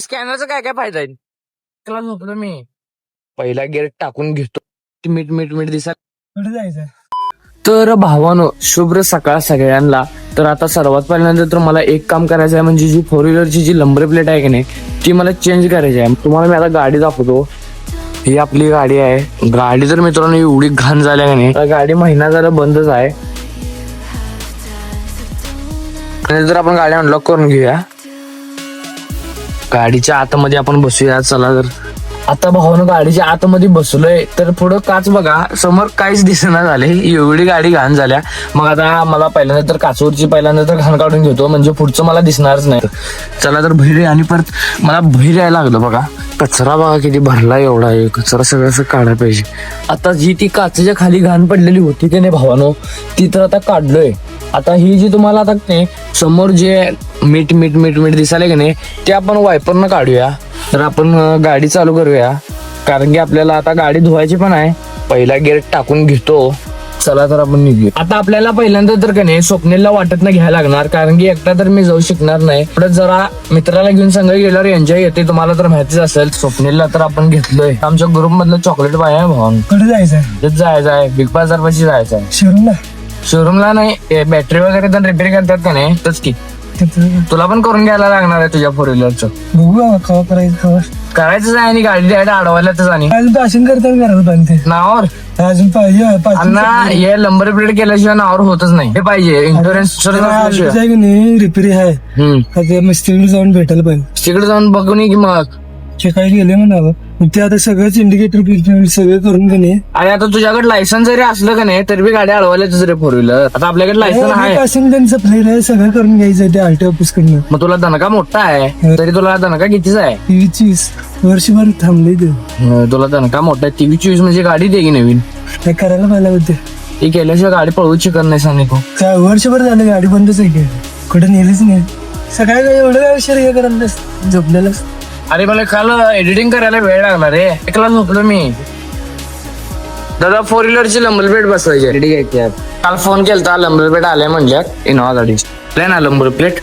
स्कॅनरचा काय काय फायदा आहे? त्याला झोपलो मी. पहिला गेअर टाकून घेतो. ती मीठ मीठ मीठ दिसा कुठे जायचं? तर भावानो शुभ्र सकाळ सगळ्यांना. तर आता सर्वात पहिल्यांदा तर मला एक काम करायचं आहे म्हणजे जी फोर व्हीलरची जी नंबर प्लेट आहे की नाही ती मला चेंज करायची आहे तुम्हाला मी आता गाडी दाखवतो. ही आपली गाडी आहे. गाडी तर मित्रांनो एवढी घाण झाल्या का नाही गाडी महिना झाला बंदच आहे. जर आपण गाडी अनलॉक करून घेऊया गाडीच्या आतमध्ये आपण बसूया. चला तर. आता भावानं गाडीच्या आतमध्ये बसलोय तर पुढं काच बघा. समोर काहीच दिसेना झाले एवढी गाडी घाण झाल्या. मग आता मला पहिल्यांदा तर काचवरची पहिल्यांदा तर घाण काढून घेतो. म्हणजे पुढचं मला दिसणारच नाही. चला तर बहिरे आणि परत मला बहिर यायला लागलं बघा. कचरा बघा किती भरला एवढा आहे. कचरा सगळं असं काढायला पाहिजे. आता जी ती काचेच्या खाली घाण पडलेली होती की नाही भावानो ती तर आता काढलोय. आता ही जी तुम्हाला आता ते समोर जे मीठ मीठ मीठ मीठ दिसायला की नाही ते आपण वायपरनं काढूया. तर आपण गाडी चालू करूया. कारण की आपल्याला आता गाडी धुवायची पण आहे. पहिला गेअर टाकून घेतो. चला तर आपण निघूया. आता आपल्याला पहिल्यांदा तर का नाही स्वप्नेला वाटत नाही घ्यायला लागणार. कारण की एकटा तर मी जाऊ शकणार नाही. पुढे जरा मित्राला घेऊन संघ गेल्यावर एन्जॉय येते. तुम्हाला तर माहितीच असेल स्वप्नेला तर आपण घेतलोय. आमच्या ग्रुप मधलं चॉकलेट बाय आहे भाऊन कुठे जायचं जायचं आहे बिग बाजार पाशी जायचं आहे शोरूमला नाही बॅटरी वगैरे तर रिपेअर करतात का नाही तच की. तुला पण करून घ्यायला लागणार आहे तुझ्या फोर व्हीलरचं बघू बाबा कवा करायचं कवा? करायचंच आहे आणि गाडी डायरेक्ट अडवायलाच आणि. अजून पासिंग करतात घरात पाणी नावावर? अजून पाहिजे पासिंग अण्णा हे नंबर प्लेट केल्याशिवाय नावावर होतच नाही. हे पाहिजे इन्शुरन्स नाही रिपेरी आहे. हम्म. आता मस्तीकडे जाऊन भेटायला पाहिजे. तिकडे जाऊन बघून ये की मग. चेकायला गेले म्हणावं. मग ते आता सगळंच इंडिकेटर सगळं करून का नाही? आणि आता तुझ्याकडे लायसन जरी असलं का नाही तरी बी गाडी अडवायलाच रे फोर व्हीलर आता आपल्याकडे लायसन आहे. पासिंग त्यांचं फ्लेर आहे सगळं करून घ्यायचं ते आरटी ऑफिस कडनं मग तुला दणका मोठा आहे तरी तुला दणका कितीच आहे? तेवीस वर्षभर थांबले ते. हं, तुला दणका मोठा आहे. तेवीस चोवीस म्हणजे गाडी दे की नवीन. काय करायला पाहिलं होते. ती केल्याशिवाय गाडी पळवूच शिकत नाही सांग तू काय वर्षभर झालं गाडी बंदच आहे की? कुठे नेलीच नाही. सकाळी काय एवढं काय उशीर हे करायला झोपलेलं अरे मला काल एडिटिंग करायला वेळ लागला रे. एकला झोपलो मी. दादा फोर व्हीलरची लंबर प्लेट बसवायची. रेडी घ्यायची काल फोन केलता लंबर प्लेट आल्या म्हणल्यात. इनोवा गाडी आल्या ना लंबर प्लेट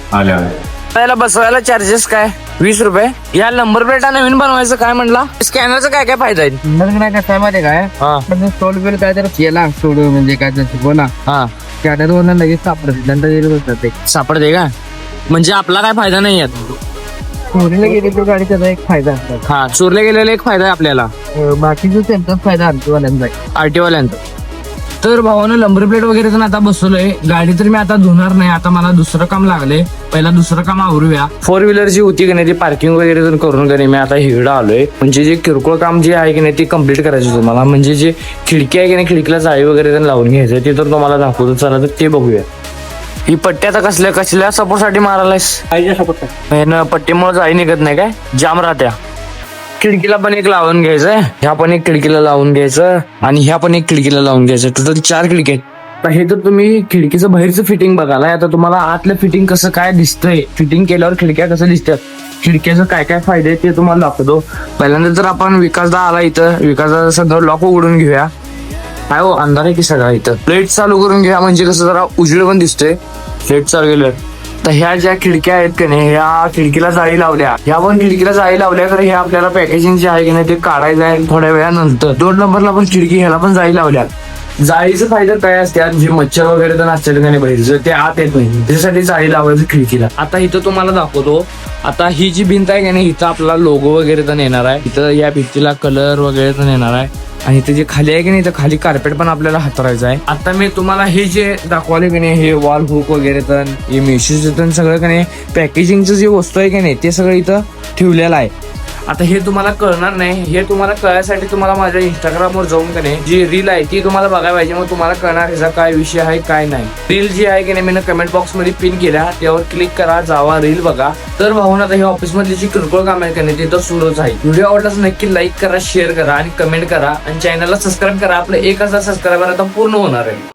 त्याला बसवायला चार्जेस काय? वीस रुपये? या नंबर प्लेटा नवीन बनवायचं काय म्हणला? स्कॅनरचा काय काय फायदा आहे? नाही काय माहिती हा. टोल बिल काय तर केला सोड म्हणजे काय तर बोला हा. कॅडर वर लगेच सापडत बसतात ते. सापडते का? म्हणजे आपला काय फायदा नाही आहे चोरीला गेली तर गाडी त्याचा एक फायदा असतात हा चोरले गेलेला एक फायदा आहे आपल्याला. अं, बाकीचं त्यांचाच फायदा आणतोवाल्यांचा आहे. आरटी वाल्यांचा तर भावानं नंबर प्लेट वगैरे तर आता बसवलंय. गाडी तर मी आता धुणार नाही. आता मला दुसरं काम लागले पहिला दुसरं काम आवरूया. फोर व्हीलर जी होती की नाही ती पार्किंग वगैरे तर करून का नाही मी आता हिरडा आलोय. म्हणजे जे किरकोळ काम जे आहे की नाही ते कंप्लीट करायचं होतं मला म्हणजे जे खिडकी आहे की नाही खिडकीला जाळी वगैरे तर लावून घ्यायचं ते तर तुम्हाला दाखवतो. चला तर ते बघूया. ही पट्टी आता कसल्या कसल्या सपोर्टसाठी मारायलायस? पट्टीमुळे जाळी निघत नाही काय? जाम राहत्या. खिडकीला पण एक लावून घ्यायचं ह्या पण एक खिडकीला लावून घ्यायचं आणि ह्या पण एक खिडकीला लावून घ्यायचं. टोटल चार खिडकी आहेत. आता हे तर तुम्ही खिडकीचं बाहेरचं फिटिंग बघायला आता तुम्हाला आतलं फिटिंग कसं काय दिसतंय? फिटिंग केल्यावर खिडक्या कसं दिसतात? खिडक्याचं काय काय फायदे ते तुम्हाला दाखवतो. पहिल्यांदा तर आपण विकासदा आला इथं विकासदा सगळं लॉक उघडून घेऊया. काय हो अंधार आहे की सगळा इथं? प्लेट चालू करून घ्या म्हणजे कसं जरा उजेड पण दिसतोय. प्लेट चालू केलं तर ह्या ज्या खिडक्या आहेत का नाही ह्या खिडकीला जाळी लावल्या. ह्या पण खिडकीला जाळी लावल्या तर हे आपल्याला पॅकेजिंग जे आहे की नाही ते काढायचं आहे थोड्या वेळानंतर. दोन नंबरला पण खिडकी ह्याला पण जाळी लावल्या जाळीचं फायदा काय असते जे मच्छर वगैरे तर नसतात का नाही ते आत येत नाही. त्याच्यासाठी जाळी लावायचं खिडकीला. आता इथं तुम्हाला दाखवतो. आता ही जी भिंत आहे की नाही इथं आपला लोगो वगैरे तर येणार आहे. इथं या भिंतीला कलर वगैरे तर येणार आहे. आणि ते जे खाली आहे की नाही तर खाली कार्पेट पण आपल्याला हातरायचं आहे. आता मी तुम्हाला हे जे दाखवले की नाही हे वॉल हुक वगैरे तर हे मेशेज तर सगळं की नाही पॅकेजिंगचं जे वस्तू आहे की नाही ते सगळं इथं ठेवलेलं आहे. आता हे तुम्हाला कळणार नाही. हे तुम्हाला कळायसाठी तुम्हाला माझ्या इंस्टाग्रामवर जाऊन का नाही जी रील आहे ती तुम्हाला बघायला पाहिजे. मग तुम्हाला कळणार ह्याचा काय विषय आहे काय नाही. रील जी आहे की नाही मी कमेंट बॉक्समध्ये पिन केल्या. त्यावर क्लिक करा जावा रील बघा. तर भाऊन आता हे ऑफिसमधली जी किरकोळ काम आहे का नाही ते तर सुरूच आहे व्हिडिओ आवडलाच नक्की लाईक करा शेअर करा आणि कमेंट करा. आणि चॅनलला सबस्क्राईब करा. आपलं एक हजार सबस्क्रायबर आता पूर्ण होणार आहे.